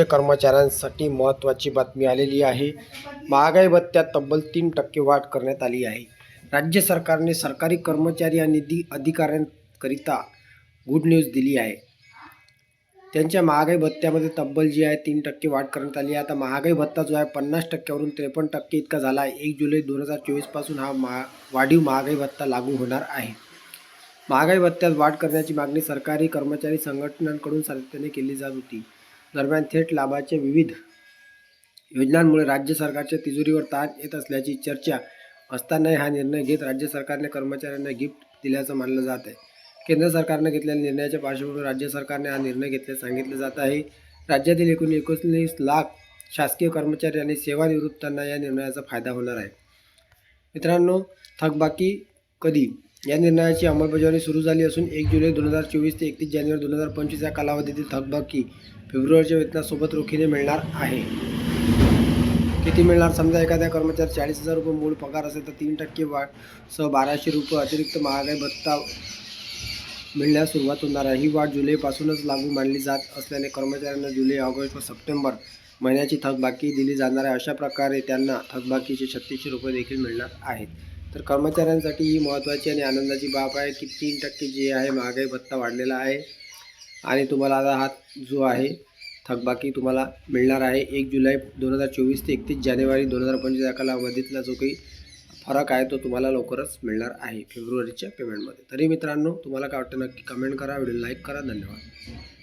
राज्य कर्मचाऱ्यांसाठी महत्त्वाची बातमी आलेली आहे. महागाई भत्त्यात तब्बल तीन टक्के वाढ करण्यात आली आहे. राज्य सरकारने सरकारी कर्मचारी आणि निधी अधिकाऱ्यांकरिता गुड न्यूज दिली आहे. त्यांच्या महागाई भत्त्यामध्ये तब्बल जी आहे तीन टक्के वाढ करण्यात आली आहे. आता महागाई भत्ता जो आहे पन्नास टक्क्यावरून त्रेपन्न टक्के इतका झाला आहे. एक जुलै दोन हजार चोवीसपासून हा महा वाढीव महागाई भत्ता लागू होणार आहे. महागाई भत्त्यात वाढ करण्याची मागणी सरकारी कर्मचारी संघटनांकडून सातत्याने केली जात होती. दरम्यान थेट लाभाच्या विविध योजनांमुळे राज्य सरकारच्या तिजोरीवर ताण येत असल्याची चर्चा असतानाही हा निर्णय घेत राज्य सरकारने कर्मचाऱ्यांना गिफ्ट दिल्याचं मानलं जात आहे. केंद्र सरकारने घेतलेल्या निर्णयाच्या पार्श्वभूमीवर राज्य सरकारने हा निर्णय घेतल्याचे सांगितलं जात आहे. राज्यातील एकूण एकोणीस लाख शासकीय कर्मचारी आणि सेवानिवृत्तांना या निर्णयाचा फायदा होणार आहे. मित्रांनो थकबाकी कधी? या निर्णयाची अंमलबजावणी सुरू झाली असून एक जुलै दोन हजार चोवीस ते एकतीस जानेवारी दोन हजार पंचवीस या कालावधीतील थकबाकी फेब्रुवारीच्या वेतनासोबत रोखीने मिळणार आहे. किती मिळणार? समजा एखाद्या कर्मचारी चाळीस हजार रुपये मूळ पगार असेल तर तीन टक्के वाढ सह बाराशे रुपये अतिरिक्त महागाई भत्ता मिळण्यास सुरुवात होणार आहे. ही वाढ जुलैपासूनच लागू मानली जात असल्याने कर्मचाऱ्यांना जुलै ऑगस्ट व सप्टेंबर महिन्याची थकबाकी दिली जाणार आहे. अशा प्रकारे त्यांना थकबाकीचे छत्तीसशे रुपये देखील मिळणार आहेत. तर कर्मचाऱ्यांसाठी ही महत्त्वाची आणि आनंदाची बाब आहे की तीन टक्के जे आहे महागाई भत्ता वाढलेला आहे. आणि तुम्हाला आता हा जो आहे थकबाकी तुम्हाला मिळणार आहे. एक जुलै दोन हजार चोवीस ते एकतीस जानेवारी दोन हजार पंचवीस या कालावधीतला जो काही फरक आहे तो तुम्हाला लवकरच मिळणार आहे फेब्रुवारीच्या पेमेंटमध्ये. तरी मित्रांनो तुम्हाला काय वाटतं नक्की कमेंट करा व्हिडिओ लाईक करा. धन्यवाद.